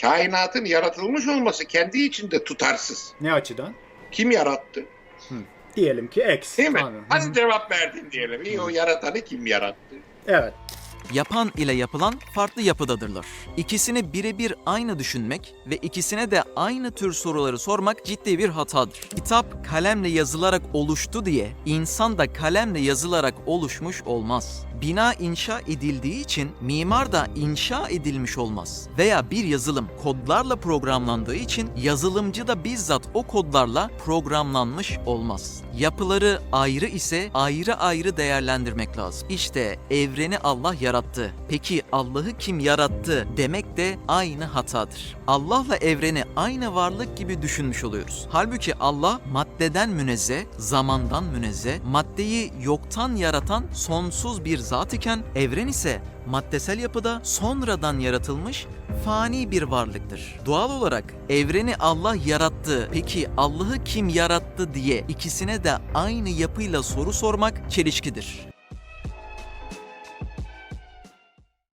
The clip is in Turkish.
kainatın yaratılmış olması kendi içinde tutarsız. Ne açıdan? Kim yarattı? Diyelim ki X. Değil mi? Hı Hadi hı. cevap verdin diyelim. İyi o yaratanı kim yarattı? Evet. Yapan ile yapılan farklı yapıdadırlar. İkisini birebir aynı düşünmek ve ikisine de aynı tür soruları sormak ciddi bir hatadır. Kitap kalemle yazılarak oluştu diye insan da kalemle yazılarak oluşmuş olmaz. Bina inşa edildiği için mimar da inşa edilmiş olmaz. Veya bir yazılım kodlarla programlandığı için yazılımcı da bizzat o kodlarla programlanmış olmaz. Yapıları ayrı ise ayrı ayrı değerlendirmek lazım. İşte evreni Allah yarattı. Peki Allah'ı kim yarattı demek de aynı hatadır. Allah'la evreni aynı varlık gibi düşünmüş oluyoruz. Halbuki Allah maddeden münezzeh, zamandan münezzeh, maddeyi yoktan yaratan sonsuz bir zat iken evren ise maddesel yapıda sonradan yaratılmış fani bir varlıktır. Doğal olarak evreni Allah yarattı. Peki Allah'ı kim yarattı diye ikisine de aynı yapıyla soru sormak çelişkidir.